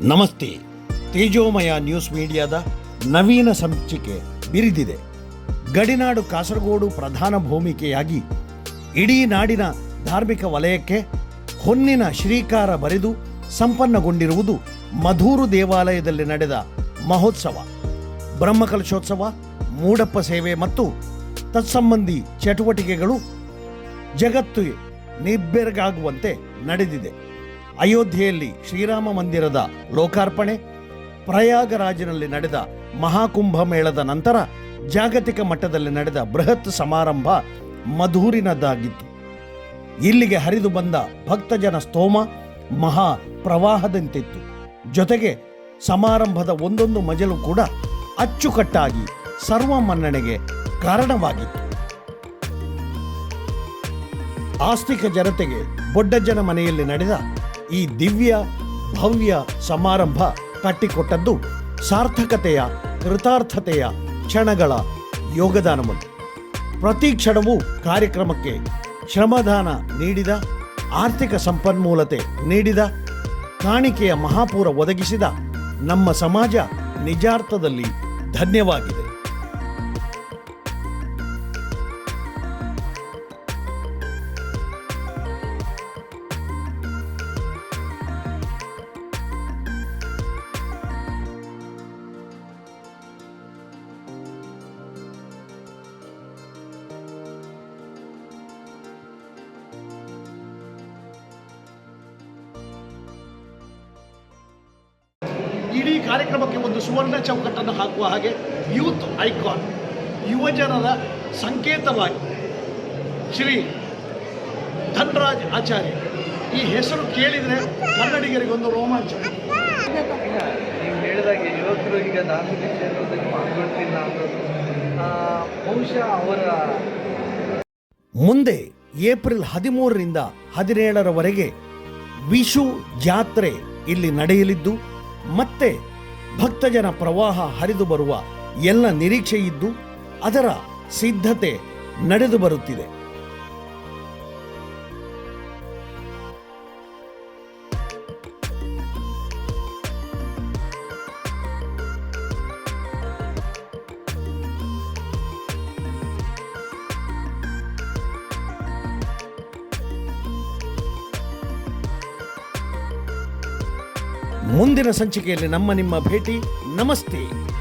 ನಮಸ್ತೆ. ತೇಜೋಮಯ ನ್ಯೂಸ್ ಮೀಡಿಯಾದ ನವೀನ ಸಂಚಿಕೆ ಬಿರಿದಿದೆ. ಗಡಿನಾಡು ಕಾಸರಗೋಡು ಪ್ರಧಾನ ಭೂಮಿಕೆಯಾಗಿ ಇಡೀ ನಾಡಿನ ಧಾರ್ಮಿಕ ವಲಯಕ್ಕೆ ಹೊನ್ನಿನ ಶ್ರೀಕಾರ ಬರೆದು ಸಂಪನ್ನಗೊಂಡಿರುವುದು ಮಧೂರು ದೇವಾಲಯದಲ್ಲಿ ನಡೆದ ಮಹೋತ್ಸವ. ಬ್ರಹ್ಮಕಲಶೋತ್ಸವ, ಮೂಡಪ್ಪ ಸೇವೆ ಮತ್ತು ತತ್ಸಂಬಂಧಿ ಚಟುವಟಿಕೆಗಳು ಜಗತ್ತು ನಿಬ್ಬೆರಗಾಗುವಂತೆ ನಡೆದಿದೆ. ಅಯೋಧ್ಯೆಯಲ್ಲಿ ಶ್ರೀರಾಮ ಮಂದಿರದ ಲೋಕಾರ್ಪಣೆ, ಪ್ರಯಾಗರಾಜಿನಲ್ಲಿ ನಡೆದ ಮಹಾಕುಂಭ ಮೇಳದ ನಂತರ ಜಾಗತಿಕ ಮಟ್ಟದಲ್ಲಿ ನಡೆದ ಬೃಹತ್ ಸಮಾರಂಭ ಮಧೂರಿನದ್ದಾಗಿತ್ತು. ಇಲ್ಲಿಗೆ ಹರಿದು ಬಂದ ಭಕ್ತಜನ ಸ್ತೋಮ ಮಹಾ ಪ್ರವಾಹದಂತಿತ್ತು ಜೊತೆಗೆ ಸಮಾರಂಭದ ಒಂದೊಂದು ಮಜಲು ಕೂಡ ಅಚ್ಚುಕಟ್ಟಾಗಿ ಸರ್ವ ಮನ್ನಣೆಗೆ ಕಾರಣವಾಗಿತ್ತು. ಆಸ್ತಿಕ ಜನತೆಗೆ ಬೊಡ್ಡಜ್ಜನ ಮನೆಯಲ್ಲಿ ನಡೆದ ಈ ದಿವ್ಯ ಭವ್ಯ ಸಮಾರಂಭ ಕಟ್ಟಿಕೊಟ್ಟದ್ದು ಸಾರ್ಥಕತೆಯ, ಕೃತಾರ್ಥತೆಯ ಕ್ಷಣಗಳ ಯೋಗದಾನವನ್ನು. ಪ್ರತಿ ಕ್ಷಣವೂ ಕಾರ್ಯಕ್ರಮಕ್ಕೆ ಶ್ರಮದಾನ ನೀಡಿದ, ಆರ್ಥಿಕ ಸಂಪನ್ಮೂಲತೆ ನೀಡಿದ, ಕಾಣಿಕೆಯ ಮಹಾಪೂರ ಒದಗಿಸಿದ ನಮ್ಮ ಸಮಾಜ ನಿಜಾರ್ಥದಲ್ಲಿ ಧನ್ಯವಾಗಿದೆ. ಇಡೀ ಕಾರ್ಯಕ್ರಮಕ್ಕೆ ಒಂದು ಸುವರ್ಣ ಚೌಕಟ್ಟನ್ನು ಹಾಕುವ ಹಾಗೆ ಯೂತ್ ಐಕಾನ್ ಯುವಜನರ ಸಂಕೇತವಾಗಿ ಶ್ರೀ ಧನ್ರಾಜ್ ಆಚಾರ್ಯ. ಈ ಹೆಸರು ಕೇಳಿದರೆ ಕನ್ನಡಿಗರಿಗೊಂದು ರೋಮಾಂಚ. ನೀವು ಹೇಳಿದಾಗೆ ಯುವಕರು ಈಗ ಧಾರ್ಮಿಕ ಕ್ಷೇತ್ರದಲ್ಲಿ ಪಾಲ್ಗೊಳ್ತಿಲ್ಲ ಅನ್ನೋದು. ಬಹುಶಃ ಅವರ ಮುಂದೆ ಏಪ್ರಿಲ್ ಹದಿಮೂರರಿಂದ ಹದಿನೇಳರವರೆಗೆ ವಿಶು ಜಾತ್ರೆ ಇಲ್ಲಿ ನಡೆಯಲಿದ್ದು ಮತ್ತೆ ಭಕ್ತಜನ ಪ್ರವಾಹ ಹರಿದು ಬರುವ ಎಲ್ಲ ನಿರೀಕ್ಷೆಯಿದ್ದು ಅದರ ಸಿದ್ಧತೆ ನಡೆದು ಬರುತ್ತಿದೆ. ಮುಂದಿನ ಸಂಚಿಕೆಯಲ್ಲಿ ನಮ್ಮ ನಿಮ್ಮ ಭೇಟಿ. ನಮಸ್ತೆ.